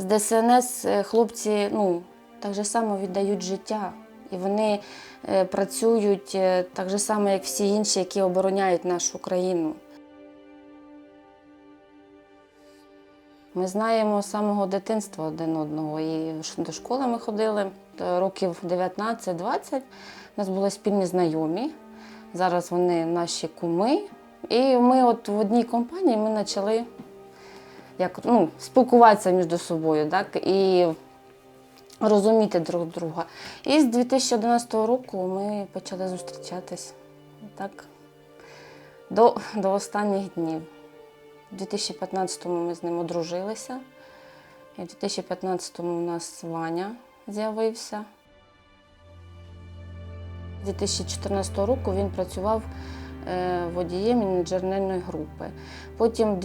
з ДСНС е, хлопці ну, так же само віддають життя. І вони е, працюють е, так же само, як всі інші, які обороняють нашу країну. Ми знаємо з самого дитинства один одного. І до школи ми ходили років 19-20. У нас були спільні знайомі. Зараз вони наші куми. І ми от в одній компанії ми почали як, ну, спілкуватися між собою, так, і розуміти друг друга. І з 2011 року ми почали зустрічатись так, до, до останніх днів. У 2015-му ми з ним одружилися. І в 2015-му у нас Ваня з'явився. З 2014 року він працював е, водієм інженерної групи. Потім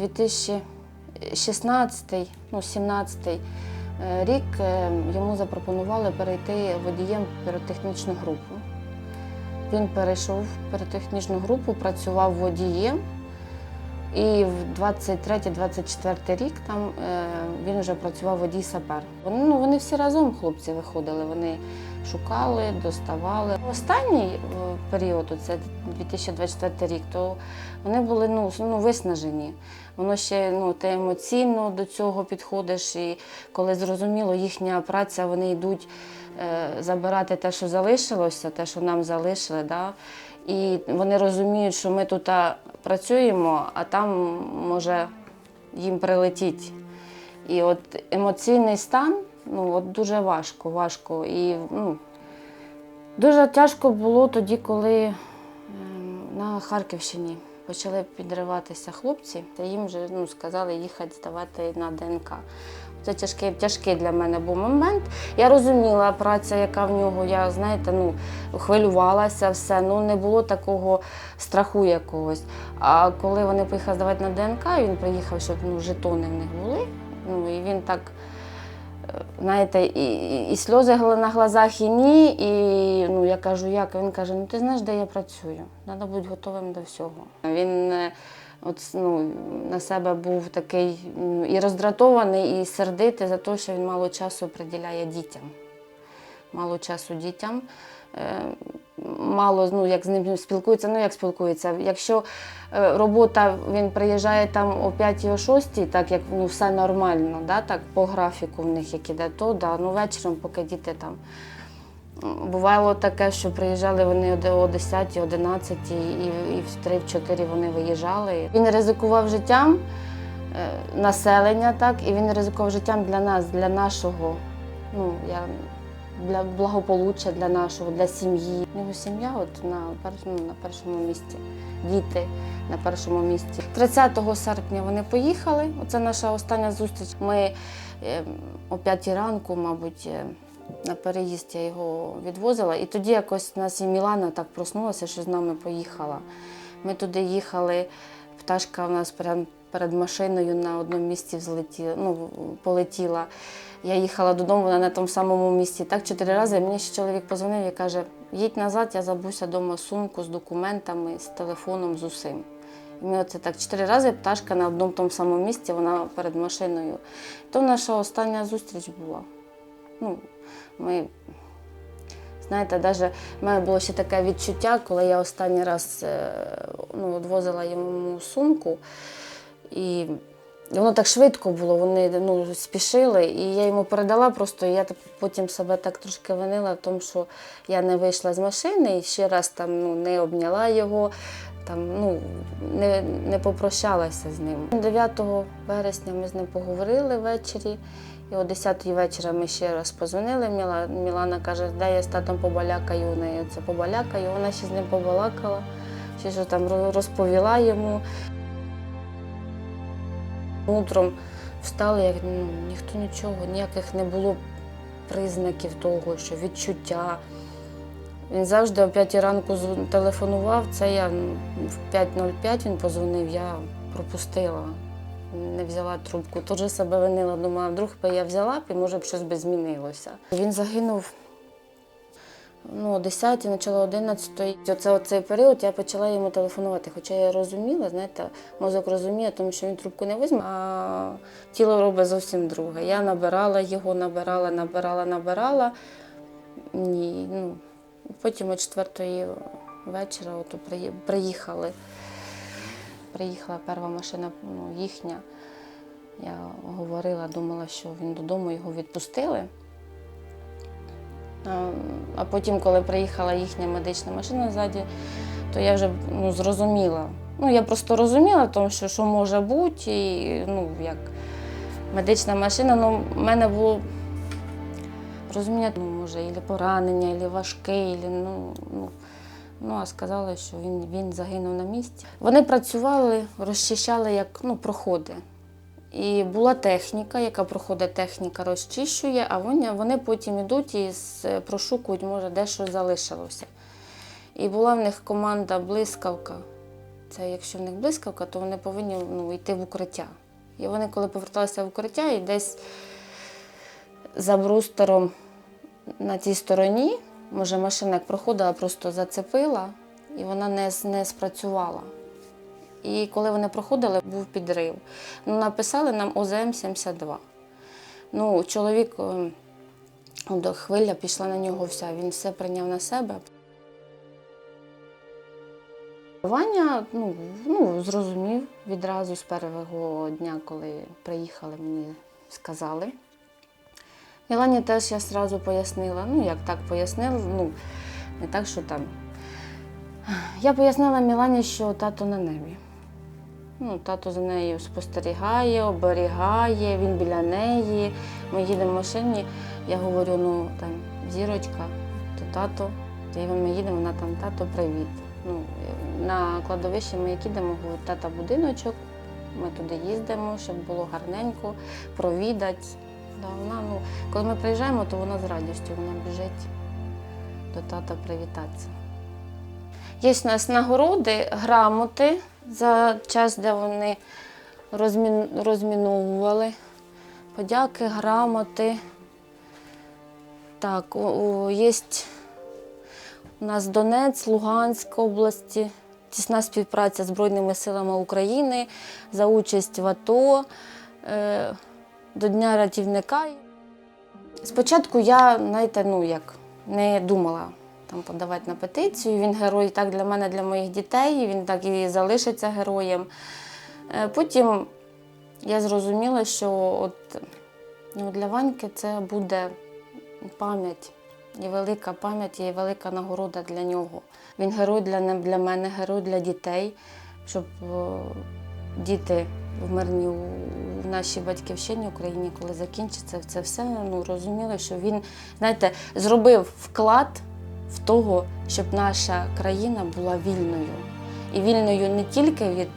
2016, ну 17 е, рік е, йому запропонували перейти водієм піротехнічну групу. Він перейшов в піротехнічну групу, працював водієм. І в 23-24 рік там е, він вже працював водій сапер. Вони, ну, вони всі разом, хлопці, виходили. Вони шукали, доставали. Останній е, період, це 2024 рік, то вони були ну, ну, виснажені. Воно ще ну, ти емоційно до цього підходиш, і коли зрозуміло, їхня праця, вони йдуть е, забирати те, що залишилося, те, що нам залишили. Да? І вони розуміють, що ми тут працюємо, а там може їм прилетіть. І от емоційний стан ну, от дуже важко, важко. І ну, дуже тяжко було тоді, коли ем, на Харківщині почали підриватися хлопці, та їм вже ну, сказали їхати здавати на ДНК. Це тяжкий, тяжкий для мене був момент. Я розуміла праця, яка в нього. Я знаєте, ну хвилювалася, все. Ну не було такого страху якогось. А коли вони поїхали здавати на ДНК, він приїхав, щоб ну, жетони в них були. Ну і він так, е, знаєте, і, і, сльози на глазах, і ні. І ну, я кажу, як? Він каже: ну ти знаєш, де я працюю? Треба бути готовим до всього. Він е, от, ну, на себе був такий і роздратований, і сердитий за те, що він мало часу приділяє дітям. Мало часу дітям. Е, Мало ну, як з ним спілкується, ну як спілкується. Якщо е, робота, він приїжджає там о 5 о 6, так як ну, все нормально, да, так, по графіку в них як іде, то да, ну, вечором, поки діти там. Бувало таке, що приїжджали вони о- о 10, 11 і, в 3-4 вони виїжджали. Він ризикував життям е, населення, так, і він ризикував життям для нас, для нашого, ну, я, для благополуччя, для нашого, для сім'ї. У нього сім'я от на, першому, на першому місці, діти на першому місці. 30 серпня вони поїхали. Оце наша остання зустріч. Ми е, о 5 ранку, мабуть, е, на переїзд я його відвозила. І тоді якось у нас і Мілана так проснулася, що з нами поїхала. Ми туди їхали, пташка у нас прямо перед машиною на одному місці взлетіла, ну, полетіла. Я їхала додому, вона на тому самому місці. Так чотири рази мені ще чоловік позвонив і каже: їдь назад, я забуся вдома сумку з документами, з телефоном, з усім. І ми оце так чотири рази пташка на одному тому самому місці, вона перед машиною. То наша остання зустріч була. Ну, ми, знаєте, навіть в мене було ще таке відчуття, коли я останній раз е, ну, відвозила йому сумку. І воно так швидко було, вони ну, спішили, і я йому передала просто, і я потім себе так трошки винила в тому, що я не вийшла з машини і ще раз там ну, не обняла його, там, ну, не, не попрощалася з ним. 9 вересня ми з ним поговорили ввечері, і о 10 вечора ми ще раз позвонили. Міла, Мілана каже, де я з татом побалякаю, у це побалякаю. Вона ще з ним побалакала, ще що там розповіла йому. Утром встали, як ну, ніхто нічого, ніяких не було признаків того, що відчуття. Він завжди о 5 ранку телефонував. Це я в 5.05 він позвонив, я пропустила, не взяла трубку. Тут себе винила, думала, вдруг би я взяла б і може б щось би змінилося. Він загинув ну, о 10, начало 11. Оце оцей період я почала йому телефонувати. Хоча я розуміла, знаєте, мозок розуміє, тому що він трубку не візьме, а тіло робить зовсім друге. Я набирала його, набирала, набирала, набирала. Ні, ну, потім о четвертої вечора от, приїхали. Приїхала перша машина ну, їхня. Я говорила, думала, що він додому його відпустили. А, потім, коли приїхала їхня медична машина ззаді, то я вже ну, зрозуміла. Ну, я просто розуміла, тому що, що може бути, і ну, як медична машина, ну, в мене було розуміння, ну, може, і поранення, і важке, і, ну, ну, ну, а сказали, що він, він загинув на місці. Вони працювали, розчищали як ну, проходи. І була техніка, яка проходить, техніка розчищує, а вони, вони потім йдуть і прошукують, може, де що залишилося. І була в них команда блискавка. Це якщо в них блискавка, то вони повинні ну, йти в укриття. І вони, коли поверталися в укриття, і десь за брустером на тій стороні, може, машина як проходила, просто зацепила, і вона не, не спрацювала. І коли вони проходили, був підрив. Ну, написали нам ОЗМ-72. Ну, чоловік, е, хвиля пішла на нього вся, він все прийняв на себе. Ваня ну, ну, зрозумів відразу з першого дня, коли приїхали, мені сказали. Мілані теж я одразу пояснила. Ну, як так пояснила, ну, не так, що там. Я пояснила Мілані, що тато на небі. Ну, тато за нею спостерігає, оберігає, він біля неї. Ми їдемо в машині. Я говорю, ну там зірочка, то тато. І ми їдемо, вона там тато, привіт. Ну, на кладовище ми як їдемо, говорю, тата будиночок. Ми туди їздимо, щоб було гарненько, провідати. Да, вона, ну, коли ми приїжджаємо, то вона з радістю вона біжить до тата привітатися. Є в нас нагороди, грамоти за час, де вони розмін... розміновували. Подяки, грамоти. Так, є у нас Донець, Луганська області, тісна співпраця з Збройними силами України за участь в АТО е, до Дня рятівника. Спочатку я, знаєте, ну як не думала там подавати на петицію. Він герой так для мене, для моїх дітей, він так і залишиться героєм. Е, Потім я зрозуміла, що от, ну, для Ваньки це буде пам'ять, і велика пам'ять, і велика нагорода для нього. Він герой для, для мене, герой для дітей, щоб е, діти в мирній в нашій батьківщині Україні, коли закінчиться це все, ну розуміли, що він, знаєте, зробив вклад в того, щоб наша країна була вільною. І вільною не тільки від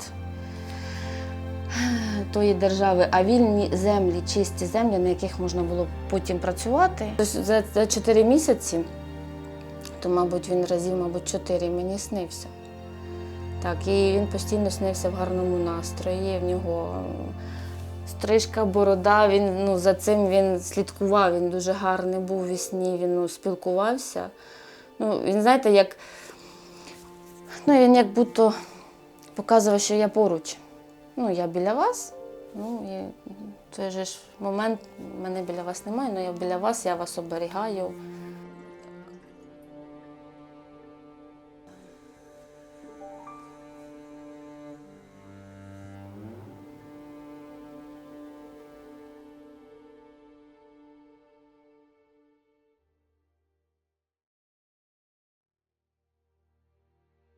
тої держави, а вільні землі, чисті землі, на яких можна було потім працювати. За, за 4 місяці, то, мабуть, він разів, мабуть, 4 мені снився. Так, і він постійно снився в гарному настрої. В нього стрижка, борода, він ну, за цим він слідкував, він дуже гарний був у вісні, він ну, спілкувався. Ну, він, знаєте, як, ну, він як будто показував, що я поруч. Ну, я біля вас. Ну, і той же ж момент мене біля вас немає, але я біля вас, я вас оберігаю.